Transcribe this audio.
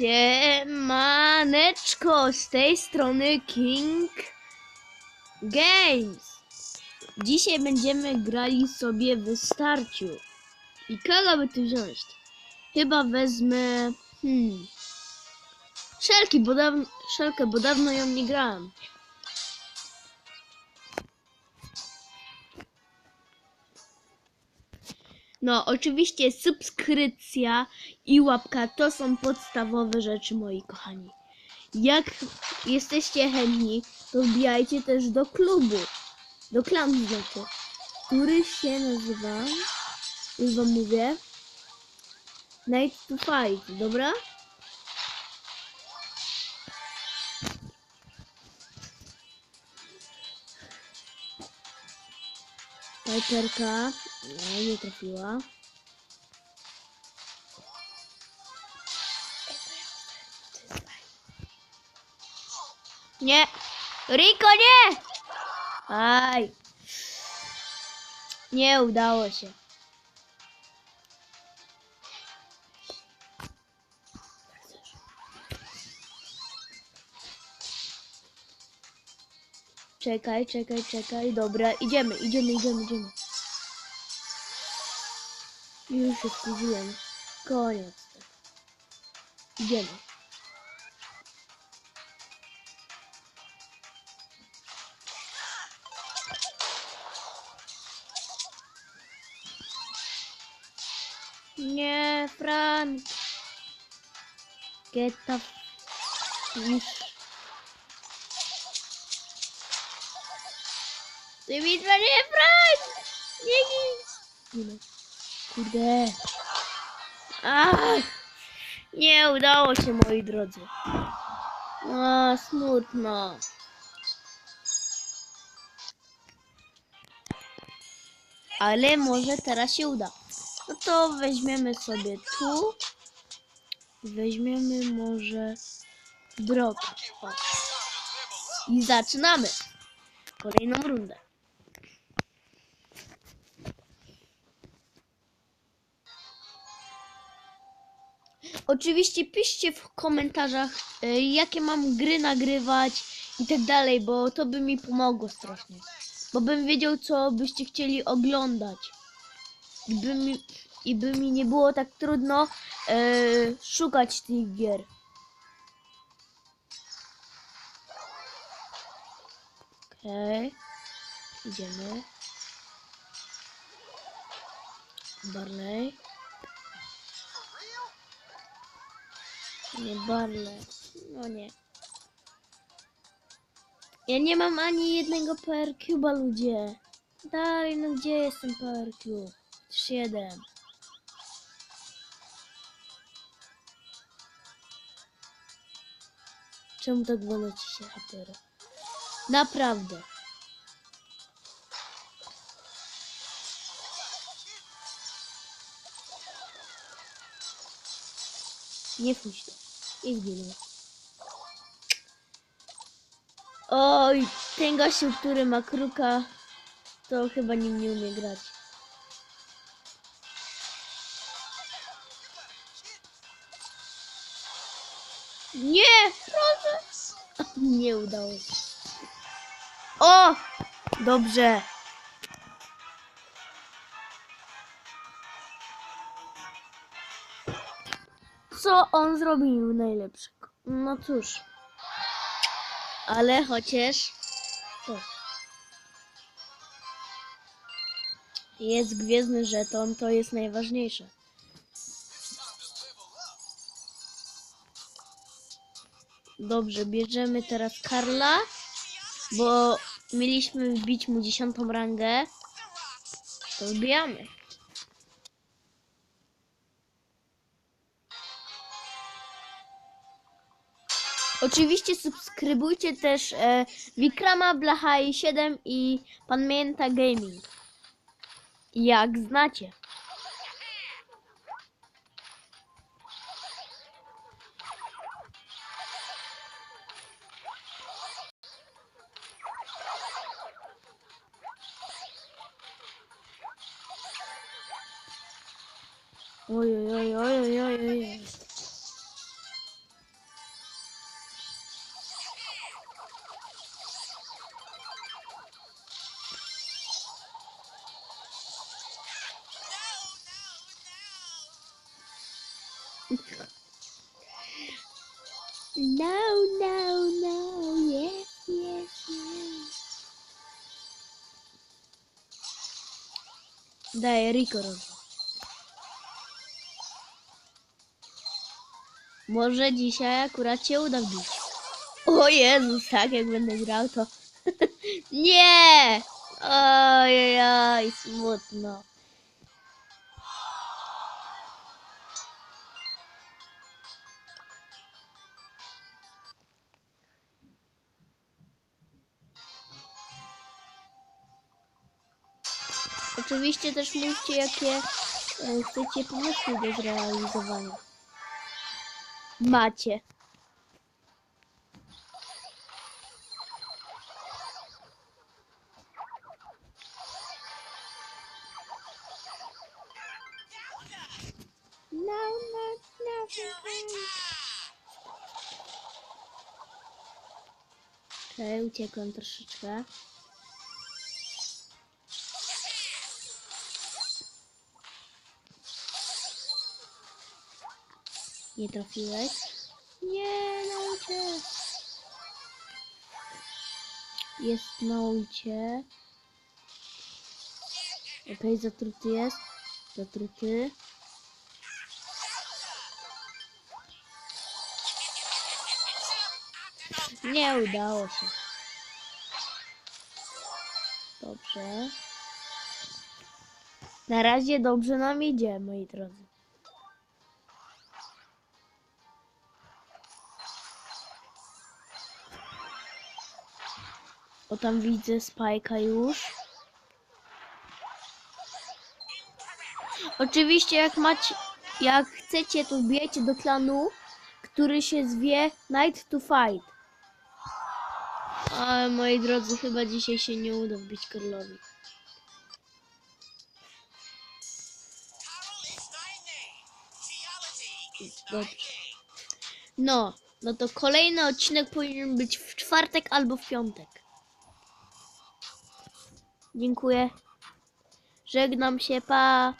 Siemaneczko, z tej strony King Games. Dzisiaj będziemy grali sobie w starciu. I kogo by tu wziąć? Chyba wezmę... Hmm... Szelki, bo dawno, szelkę, bo dawno ją nie grałem. No, oczywiście subskrypcja i łapka to są podstawowe rzeczy, moi kochani. Jak jesteście chętni, to wbijajcie też do klubu, do klanu znaczy, który się nazywa, już wam mówię, Night to Fight, dobra? Piperka, nie, nie trafiła. Nie! Riko, nie! Aj! Nie udało się. Czekaj, czekaj, czekaj. Dobra, idziemy, idziemy, idziemy, idziemy. Już się wkurzyłem. Koniec. Idziemy. Nie, Frank. Get the fish. Ty bitwa nie, Frank! Nie, nie. Kurde. Ach, nie udało się, moi drodzy. A, smutno. Ale może teraz się uda. No to weźmiemy sobie tu. Weźmiemy może drog. O. I zaczynamy kolejną rundę. Oczywiście piszcie w komentarzach, y, jakie mam gry nagrywać i tak dalej, bo to by mi pomogło strasznie. Bo bym wiedział, co byście chcieli oglądać. I by mi, i by mi nie było tak trudno y, szukać tych gier. Okej. Idziemy. Barley. Nie, Barley. No nie. Ja nie mam ani jednego PR Cube'a, ludzie. Dalej, no gdzie jest ten PR Cube? Chociaż jeden. Czemu tak wolno ci się hapery? Naprawdę. Nie pójdź. I zginął. Oj, ten gościu, który ma kruka, to chyba nim nie umie grać. Nie, proszę. Nie udało się. O! Dobrze. Co on zrobił najlepszego? No cóż. Ale chociaż... O. Jest gwiezdny żeton, to jest najważniejsze. Dobrze, bierzemy teraz Karla, bo mieliśmy wbić mu dziesiątą rangę. To wbijamy. Oczywiście subskrybujcie też e, Wikrama Blachai 7 i Pan Mięta Gaming. Jak znacie. Oj, oj, oj, oj, oj, oj. No, no, no, yes, yes, yes. Daję Rico rozwój. Może dzisiaj akurat się uda wbić. O Jezus, tak jak będę grał to... Nie! Ojej, smutno. Oczywiście też mówcie, jakie e, chcecie pomysły do zrealizowania. Macie. No, no, no. Okej, uciekłem troszeczkę. Nie trafiłeś? Nie, na ucie. Jest na ucie. Okej, zatruty jest. Zatruty. Nie udało się. Dobrze. Na razie dobrze nam idzie, moi drodzy. O tam widzę Spajka już. Oczywiście jak macie, jak chcecie to wbijajcie do klanu, który się zwie Night to Fight. Ale moi drodzy, chyba dzisiaj się nie uda wbić Karlowi. No, no to kolejny odcinek powinien być w czwartek albo w piątek. Dziękuję. Żegnam się, pa.